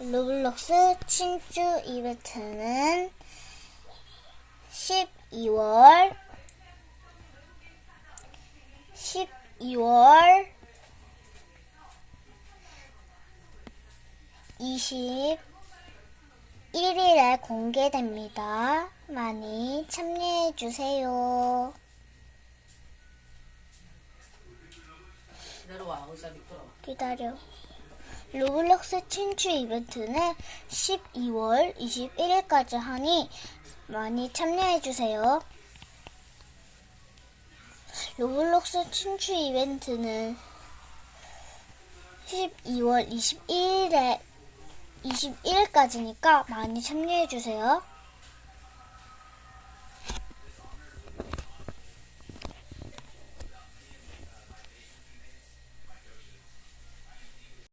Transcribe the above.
로블록스 친추 이벤트는 12월 12월 21일에 공개됩니다. 많이 참여해 주세요. 기다려 로블록스 친추 이벤트는 12월 21일까지 하니 많이 참여해주세요. 로블록스 친추 이벤트는 12월 21일에 21일까지니까 많이 참여해주세요.